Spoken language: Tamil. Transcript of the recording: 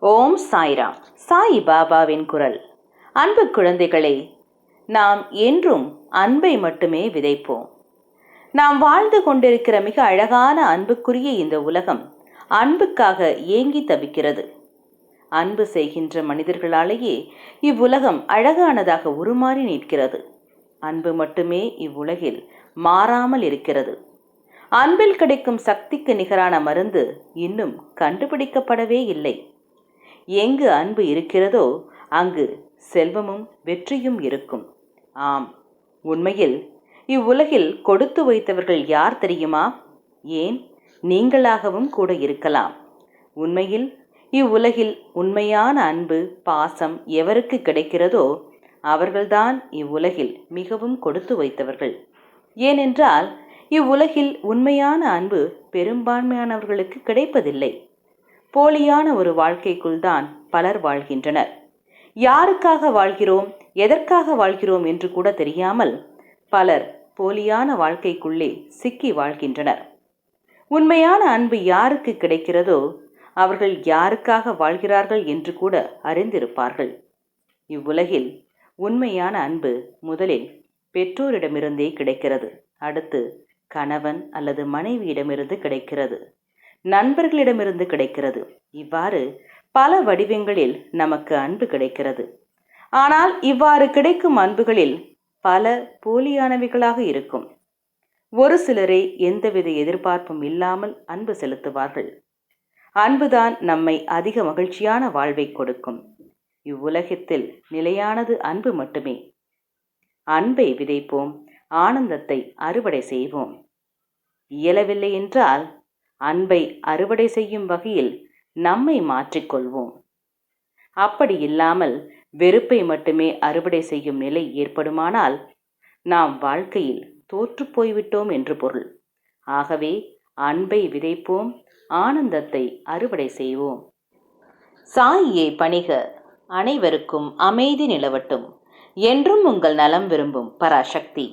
ஓம் சாய்ராம். சாய் பாபாவின் குரல். அன்பு குழந்தைகளே நாம் என்றும் அன்பை மட்டுமே விதைப்போம். நாம் வாழ்ந்து கொண்டிருக்கிற மிக அழகான அன்புக்குரிய இந்த உலகம் அன்புக்காக ஏங்கி தவிக்கிறது. அன்பு செய்கின்ற மனிதர்களாலேயே இவ்வுலகம் அழகானதாக உருமாறி நிற்கிறது. அன்பு மட்டுமே இவ்வுலகில் மாறாமல் இருக்கிறது. அன்பில் கிடைக்கும் சக்திக்கு நிகரான மருந்து இன்னும் கண்டுபிடிக்கப்படவே இல்லை. எங்கு அன்பு இருக்கிறதோ அங்கு செல்வமும் வெற்றியும் இருக்கும். ஆம் உண்மையில் இவ்வுலகில் கொடுத்து வைத்தவர்கள் யார் தெரியுமா? ஏன்? நீங்களாகவும் கூட இருக்கலாம். உண்மையில் இவ்வுலகில் உண்மையான அன்பு பாசம் எவருக்கு கிடைக்கிறதோ அவர்கள்தான் இவ்வுலகில் மிகவும் கொடுத்து வைத்தவர்கள். ஏனென்றால் இவ்வுலகில் உண்மையான அன்பு பெரும்பான்மையானவர்களுக்கு கிடைப்பதில்லை. போலியான ஒரு வாழ்க்கைக்குள் தான் பலர் வாழ்கின்றனர். யாருக்காக வாழ்கிறோம் எதற்காக வாழ்கிறோம் என்று கூட தெரியாமல் பலர் போலியான வாழ்க்கைக்குள்ளே சிக்கி வாழ்கின்றனர். உண்மையான அன்பு யாருக்கு கிடைக்கிறதோ அவர்கள் யாருக்காக வாழ்கிறார்கள் என்று கூட அறிந்திருப்பார்கள். இவ்வுலகில் உண்மையான அன்பு முதலில் பெற்றோரிடமிருந்தே கிடைக்கிறது. அடுத்து கணவன் அல்லது மனைவியிடமிருந்து கிடைக்கிறது. நண்பர்களிடமிருந்து கிடைக்கிறது. இவ்வாறு பல வடிவங்களில் நமக்கு அன்பு கிடைக்கிறது. ஆனால் இவ்வாறு கிடைக்கும் அன்புகளில் பல போலியானவைகளாக இருக்கும். ஒரு சிலரே எந்தவித எதிர்பார்ப்பும் இல்லாமல் அன்பு செலுத்துவார்கள். அன்புதான் நம்மை அதிக மகிழ்ச்சியான வாழ்வை கொடுக்கும். இவ்வுலகத்தில் நிலையானது அன்பு மட்டுமே. அன்பை விதைப்போம் ஆனந்தத்தை அறுவடை செய்வோம். இயலவில்லை என்றால் அன்பை அறுவடை செய்யும் வகையில் நம்மை மாற்றிக்கொள்வோம். அப்படி இல்லாமல் வெறுப்பை மட்டுமே அறுவடை செய்யும் நிலை ஏற்படுமானால் நாம் வாழ்க்கையில் தோற்று போய்விட்டோம் என்று பொருள். ஆகவே அன்பை விதைப்போம் ஆனந்தத்தை அறுவடை செய்வோம். சாயியை பணிக அனைவருக்கும் அமைதி நிலவட்டும். என்றும் உங்கள் நலம் விரும்பும் பராசக்தி.